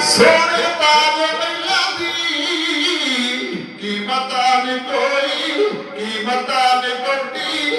ਸੋਨੇ ਤਾਜ ਮਈਆਂ ਦੀ ਕੀਮਤਾਂ ਨੇ ਕੋਈ ਕੀਮਤਾਂ ਨੇ ਵੱਡੀ